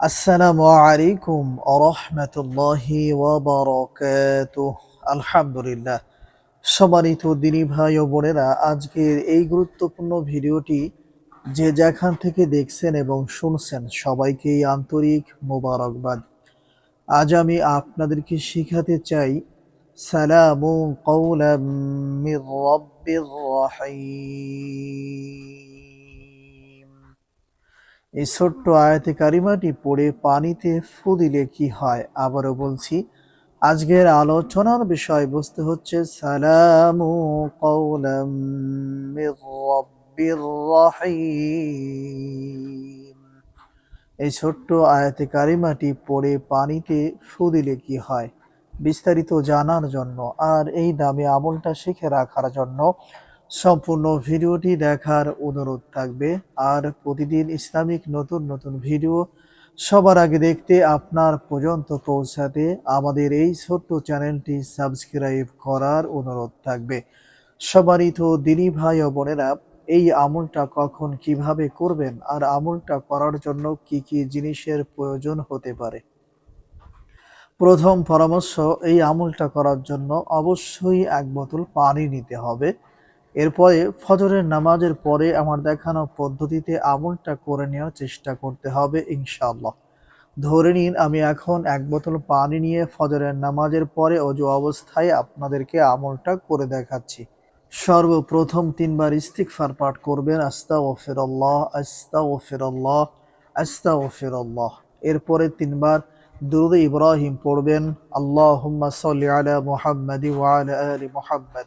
আসসালামু আলাইকুম আরহামতুল্লাহি আলহামদুলিল্লাহ। সম্মানিত দিনী ভাই ও বোনেরা, আজকের এই গুরুত্বপূর্ণ ভিডিওটি যে যেখান থেকে দেখছেন এবং শুনছেন, সবাইকেই আন্তরিক মোবারকবাদ। আজ আমি আপনাদেরকে শিখাতে চাই, সালামু রাব্বির রহিম। এই ছোট্ট আয়াতে কারিমাটি পড়ে পানিতে ফু দিলে কি হয়? আবারও বলছি, আজকের আলোচনার বিষয়বস্তু হচ্ছে, সালামু রহিম। এই ছোট্ট আয়াতে কারিমাটি পড়ে পানিতে ফু দিলে কি হয়? বিস্তারিত জানার জন্য আর এই দামি আমলটা শিখে রাখার জন্য সম্পূর্ণ ভিডিওটি দেখার অনুরোধ থাকবে। আর প্রতিদিন ইসলামিক নতুন নতুন ভিডিও সবার আগে দেখতে আপনার পর্যন্ত পৌঁছাতে আমাদের এই ছোট্ট চ্যানেলটি সাবস্ক্রাইব করার অনুরোধ থাকবে। সবারই তো দিনী ভাই ও বোনেরা, এই আমলটা কখন কীভাবে করবেন আর আমলটা করার জন্য কি কি জিনিসের প্রয়োজন হতে পারে? প্রথম পরামর্শ, এই আমলটা করার জন্য অবশ্যই এক বোতল পানি নিতে হবে। এরপরে ফজরের নামাজের পরে আমার দেখানো পদ্ধতিতে আমলটা করে নেওয়ার চেষ্টা করতে হবে, ইনশাআল্লাহ। ধরে নিন, আমি এখন এক বোতল পানি নিয়ে ফজরের নামাজের পরে অজু অবস্থায় আপনাদেরকে আমলটা করে দেখাচ্ছি। সর্বপ্রথম তিনবার ইস্তিগফার পাঠ করবেন আস্তা ও ফিরল্লাহ আস্তা ও ফিরল্লাহ আস্তা ও ফিরল্লাহ এরপরে তিনবার দুরুদ ইব্রাহিম পড়বেন, আল্লাহুম্মা সাল্লি আলা মুহাম্মাদি ওয়া আলা আলি মুহাম্মাদ।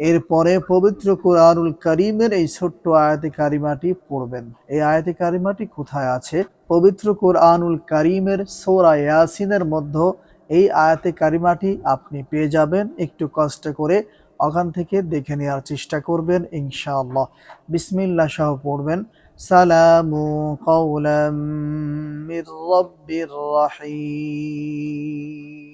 এরপরে পবিত্র কোরআনুল করিমের এই ছোট্ট আয়াতে কারিমাটি পড়বেন। এই আয়াতে কারিমাটি কোথায় আছে? পবিত্র কোরআনুল করিমের সোরা ইয়াসিনের মধ্যে এই আয়াতে কারিমাটি আপনি পেয়ে যাবেন। একটু কষ্ট করে ওখান থেকে দেখে নেওয়ার চেষ্টা করবেন ইনশাআল্লাহ। বিসমিল্লা সহ পড়বেন, সালামু রাব্বির রহিম।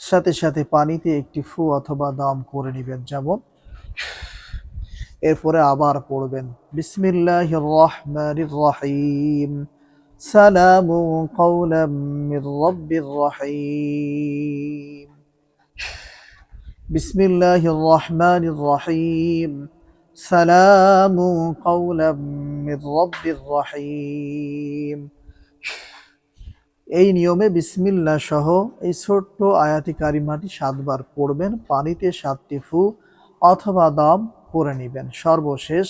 সাথে সাথে পানিতে একটি ফু অথবা দাম করে নেবেন যেমন, এরপরে আবার পড়বেন বিসমিল্লাহির রহমানির রহিম সালামু কওলাম মির রাব্বির রহিম বিসমিল্লাহির রহমানির রহিম সালামু কওলাম মির রাব্বির রহিম এই নিয়মে বিসমিল্লা সহ এই ছোট্ট আয়াতি কারিমাটি সাতবার পড়বেন, পানিতে সাতটি ফু অথবা দাম করে নেবেন। সর্বশেষ,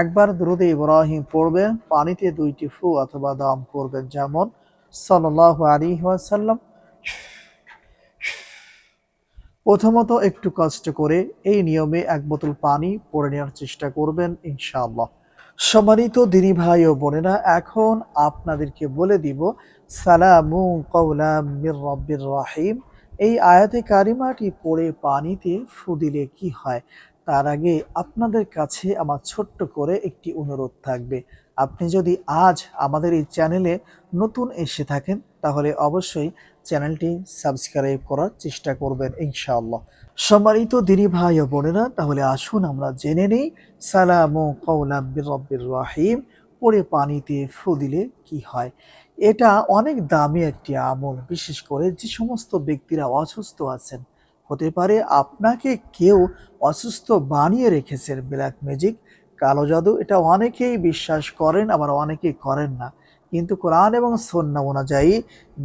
একবার দ্রুত ইব্রাহিম পড়বেন, পানিতে দুইটি ফু অথবা দাম করবেন যেমন সাল্লাহ আলী ওয়াসাল্লাম। প্রথমত একটু কষ্ট করে এই নিয়মে এক বোতল পানি পড়ে নেওয়ার চেষ্টা করবেন, ইনশাআল্লাহ। সম্মানিত দিনী ভাই ও বোনেরা, এখন আপনাদেরকে বলে দিব, সালামু কৌলাম রব্বির রাহিম। এই আয়াতে কারিমাটি পড়ে পানিতে ফুদিলে কি হয়? তার আগে আপনাদের কাছে আমার ছোট্ট করে একটি অনুরোধ থাকবে। আপনি যদি আজ আমাদের এই চ্যানেলে নতুন এসে থাকেন, তাহলে অবশ্যই চ্যানেলটি সাবস্ক্রাইব করার চেষ্টা করবেন ইনশাআল্লাহ। সম্মানিত দিনী ভাই ও বোনেরা, তাহলে আসুন আমরা জেনে নেই, সালাম ও বির রব্বির রহিম, পড়ে পানিতে ফু দিলে কি হয়? এটা অনেক দামি একটি আমল, বিশেষ করে যে সমস্ত ব্যক্তিরা অসুস্থ আছেন। হতে পারে আপনাকে কেউ অসুস্থ বানিয়ে রেখেছেন ব্ল্যাক ম্যাজিক কালো জাদু, এটা অনেকেই বিশ্বাস করেন, আবার অনেকেই করেন না। কিন্তু কোরআন এবং সন্না অনুযায়ী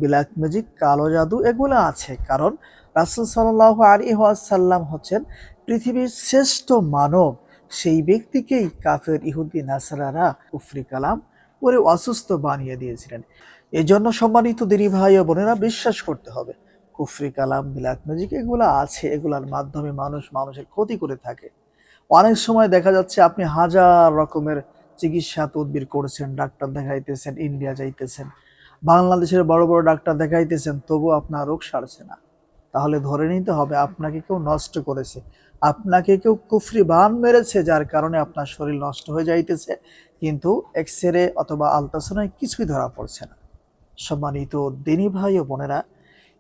ব্ল্যাক ম্যাজিক কালো জাদু, এগুলো আছে। কারণ রাসুল সাল্লাহ আলী সাল্লাম হচ্ছেন পৃথিবীর শ্রেষ্ঠ মানব। সেই ব্যক্তিকেই কাফের, ইহুদি, নাসারারা উফরি কালাম করে অসুস্থ বানিয়ে দিয়েছিলেন। এই জন্য সম্মানিত দিনী ভাই ও বোনেরা, বিশ্বাস করতে হবে, কুফরি কালাম ব্ল্যাক ম্যাজিক এগুলো আছে, এগুলার মাধ্যমে মানুষ মানুষের ক্ষতি করে থাকে। অনেক সময় দেখা যাচ্ছে আপনি হাজার রকমের চিকিৎসা তদবির করছেন, ডাক্তার দেখাইতেছেন ইন্ডিয়া যাইতেছেন, বাংলাদেশের বড় বড় ডাক্তার দেখাইতেছেন তবু আপনার রোগ সারছে না। তাহলে ধরে নিতে হবে আপনাকে কেউ নষ্ট করেছে। আপনাকে কেউ কুফরি বান মেরেছে যার কারণে আপনার শরীর নষ্ট হয়ে যাইতেছে, কিন্তু এক্স রে অথবা আলট্রাসাউন্ডে কিছুই ধরা পড়ছে না। সম্মানিত দিনী ভাই ও বোনেরা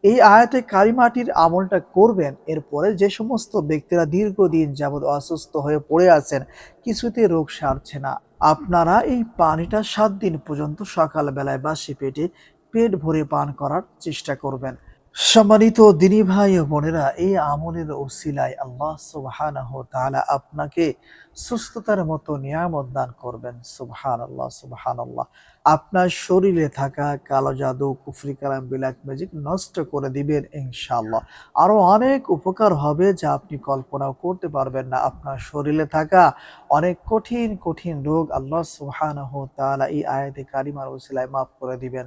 এই আয়াতে কারিমাটির আমলটা করবেন। এরপরে যে সমস্ত ব্যক্তিরা দীর্ঘদিন যাবৎ অসুস্থ হয়ে পড়ে আছেন, কিছুতে রোগ সারছে না। আপনারা এই পানিটা সাত দিন পর্যন্ত সকালবেলায় বাসি পেটে পেট ভরে পান করার চেষ্টা করবেন। সম্মানিত দিনী ভাই ও বোনেরা, এই আমলের ওসিলায় আল্লাহ তাআলা আপনাকে সুস্থতার মতো নিয়ামত দান করবেন। সুবহান আল্লাহ সুবহান আল্লাহ আপনার শরীরে থাকা কালো জাদু, কুফরি কালাম বিলাক ম্যাজিক নষ্ট করে দিবেন ইনশাল্লাহ আরও অনেক উপকার হবে যা আপনি কল্পনাও করতে পারবেন না। আপনার শরীরে থাকা অনেক কঠিন কঠিন রোগ আল্লাহ সুবহানাহু ওয়া তাআলা এই আয়াতে কারিমার ওসিলায় মাফ করে দিবেন।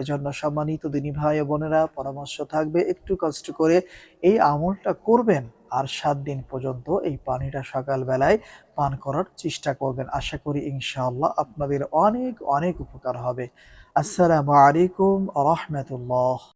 এজন্য সম্মানিত দিনী ভাই বোনেরা, পরামর্শ থাকবে, একটু কষ্ট করে এই আমলটা করবেন। আর সাত দিন পর্যন্ত এই পানিটা সকালবেলায় পান করার চেষ্টা করবেন। আশা করি ইনশাআল্লাহ আপনাদের অনেক অনেক উপকার হবে। আসসালামু আলাইকুম রহমতুল্লাহ।